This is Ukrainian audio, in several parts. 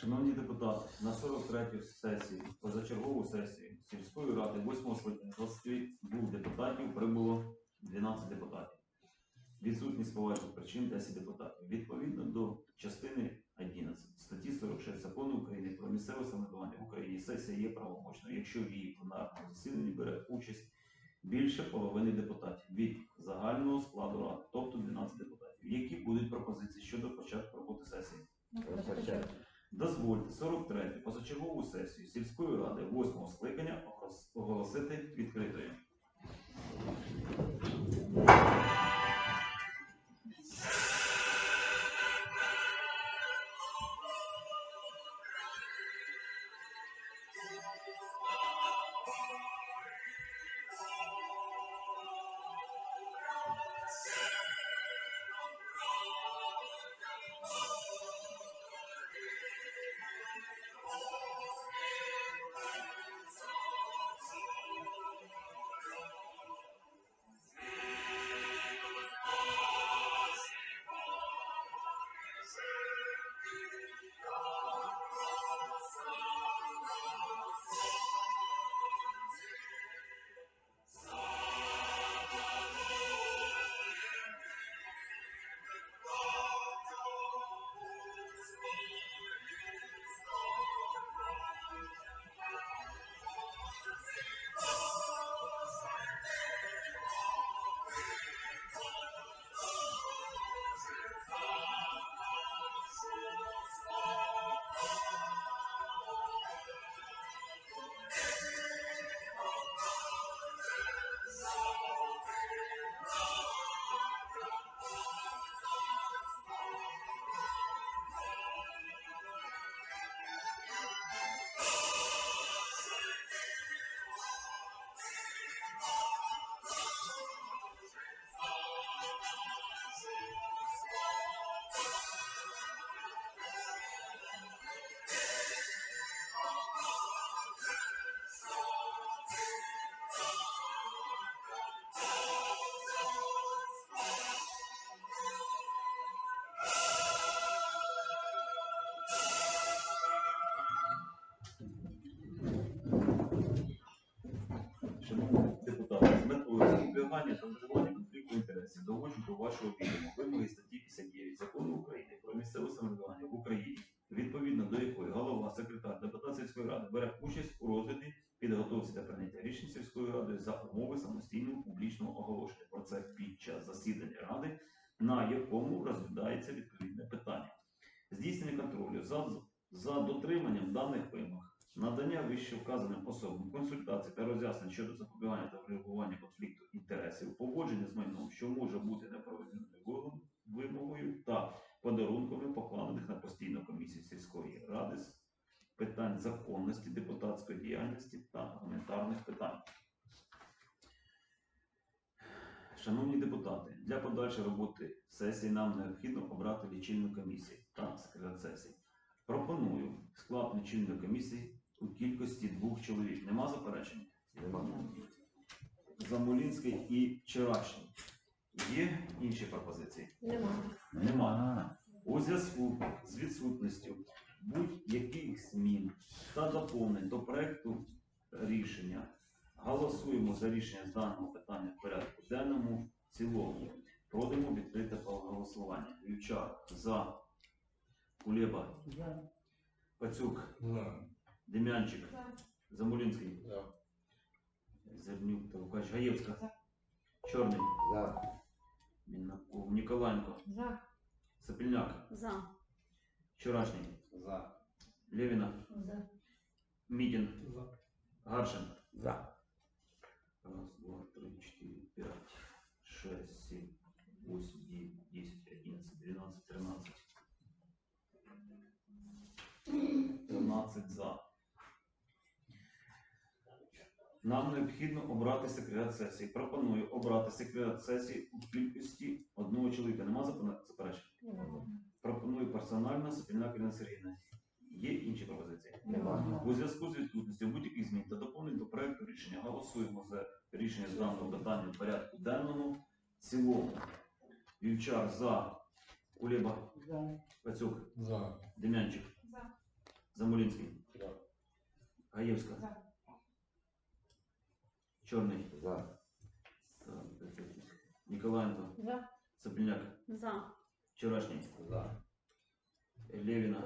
Шановні депутати, на 43-й сесії, позачергову сесію сільської ради 8 скликання 22 депутатів прибуло 12 депутатів. Відсутні з поважних причин 10 депутатів. Відповідно до частини 11 статті 46 закону України про місцеве самоврядування в Україні сесія є правомочною, якщо в її пленарному засіданні бере участь більше половини депутатів від загального складу ради, тобто 12 депутатів. Які будуть пропозиції щодо початку роботи сесії? Розпочати. Дозвольте 43 позачергову сесію сільської ради 8 скликання оголосити відкритою. Шановні депутати, з метою запобігання та вживання конфлікту інтересів доводжу до вашого відома вимоги статті 59 закону України про місцеве самоврядування в Україні, відповідно до якої голова, секретар, депутат сільської ради бере участь у розгляді, підготовці та прийняття рішень сільської ради за умови самостійного публічного оголошення про це під час засідання ради, на якому розглядається відповідне питання. Здійснення контролю за, за дотриманням даних вимог надання вище вказаним особам консультацій та роз'яснень щодо запобігання та врегулювання конфлікту інтересів, поводження з майном, що може бути неправильною вимогою та подарунками, покладених на постійну комісію сільської ради з питань законності, депутатської діяльності та гуманітарних питань. Шановні депутати, для подальшої роботи сесії нам необхідно обрати лічильну комісію та секретар сесії. Пропоную склад лічильної комісії у кількості двох чоловік. Нема заперечень? Замолінський і вчорашній. Є інші пропозиції? Нема. Нема. У зв'язку з відсутністю будь-яких змін та доповнень до проекту рішення голосуємо за рішення з даного питання в порядку денному в цілому. Проводимо відкрите голосування. Вівчар за Кулеба, Пацюк, Дем'янчик, Замолінський, Зернюк, Тавкач, Гаєвська, Чорний, За. Мінаков, Ніколаєнко, За. Сапільняк, За. Вчорашній, За. Левіна, За. Мідін, Гаршин. За. Раз, два, три, четыре, пять, шесть, семь, восемь, девять, десять, одиннадцать, двенадцать, тринадцать. Тринадцять за. Нам необхідно обрати секретар сесії. Пропоную обрати секретар сесії у кількості одного чоловіка. Нема заперечень? Нема. Пропоную персонально Сапільна Кірина Сергійовна. Є інші пропозиції? Нема. У зв'язку з відсутністю будь-яких змін та доповнень до проекту рішення голосуємо за рішення з даного питання в порядку денному. В цілому. Вівчар за. Кулеба. За. Пацюк. За. Дем'янчик. За. Замолінський. За. Гаєвська. За. Чорний. За. Так, Ніколаєнко. За. Сопільняк. За. Вчорашній. За. Левіна.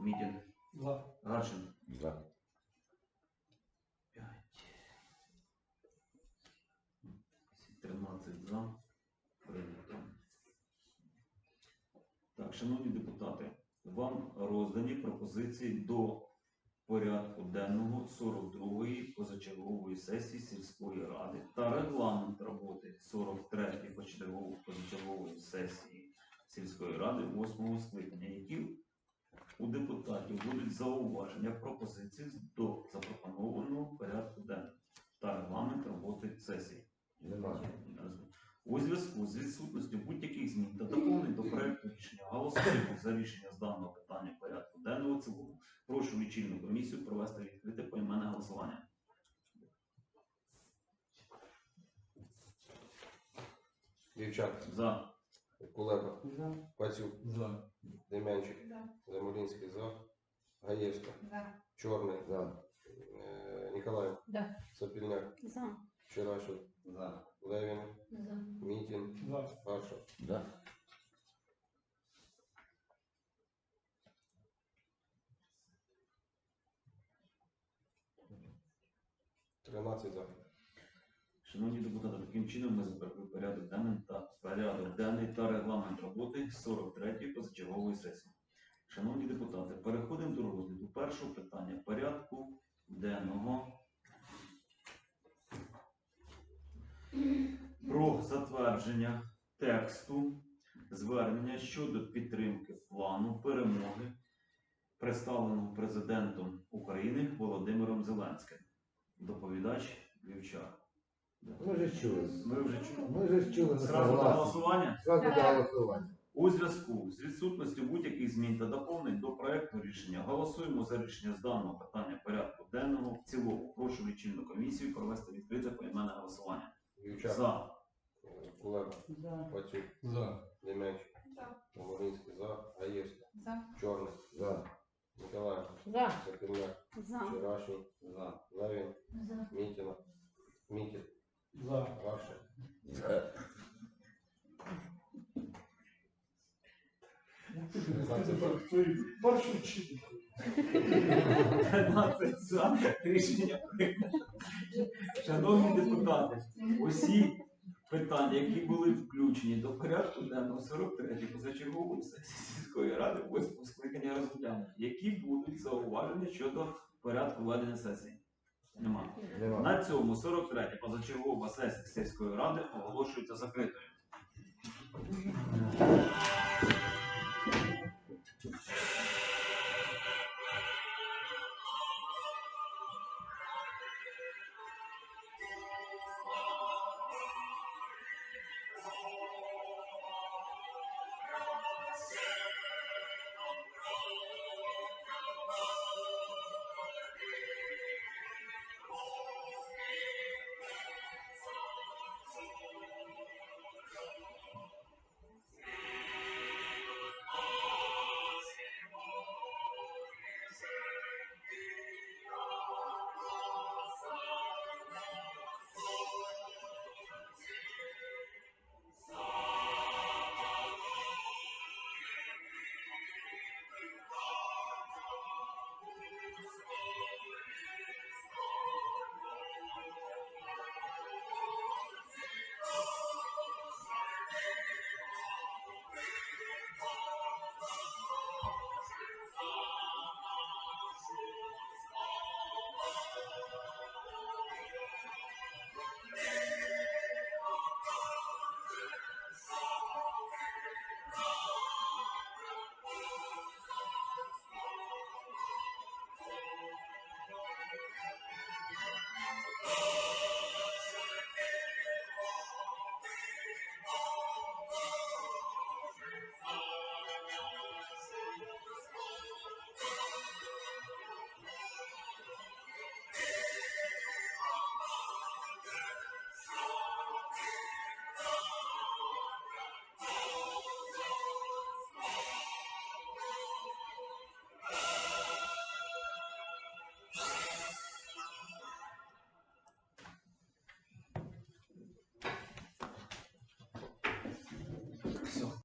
Мітін. За. Гаршин. За. П'ять. 13 за. Прийнято. Так, шановні депутати, вам роздані пропозиції до порядку денного 42-ї позачергової сесії сільської ради та регламент роботи 43-ї позачергової сесії сільської ради 8 скликання, які у депутатів будуть зауваження пропозиції до запропонованого порядку денного та регламент роботи сесії. Немає. У зв'язку з відсутністю будь-яких змін та доповнень до проекту рішення голосуємо за рішення з даного питання порядку денного цілому. Прошу лічильну комісію провести відкрите поіменне голосування. Вівчак, За. Кулеба, Пацюк, За. Демянчик, За. Замолінський за, Гаєвська, За. Чорний, За. е, Ніколаєв, Да. Сапільняк, За. Вчорашин, За. Левін, За. Мітін, За. Гаршов. Да. Тринадцять за. Шановні депутати, таким чином ми затвердили порядок денний та порядок денний та регламент роботи 43-ї позачергової сесії. Шановні депутати, переходимо до розгляду першого питання порядку денного про затвердження тексту звернення щодо підтримки плану перемоги, представленого президентом України Володимиром Зеленським. Доповідач Вівчар. Ми вже чули. Ми вже чули. Ми вже чули. Зразу до голосування. Зразу до голосування. У зв'язку з відсутністю будь-яких змін та доповнень до проекту рішення голосуємо за рішення з даного питання порядку денного в цілому. Прошу лічильну комісію провести відкрите поіменне голосування. Вівчак, За. Кулеба, За. Пацюк, За. Демянчик, За. Замолінський за, Гаєвська, За. Чорний, За. Ніколаєв, За. Сапільняк, За. Вчорашин, За. Левін, За. Мітіна, Мітін, За. Перший читання. 13 за. Рішення прийнято. Шановні депутати, усі питання, які були включені до порядку денного 43 позачергової сесії сільської ради 8 скликання розглянуті, які будуть зауваження щодо порядку ведення сесії. Нема. Нема. На цьому 43 позачергова сесія сільської ради оголошується закритою.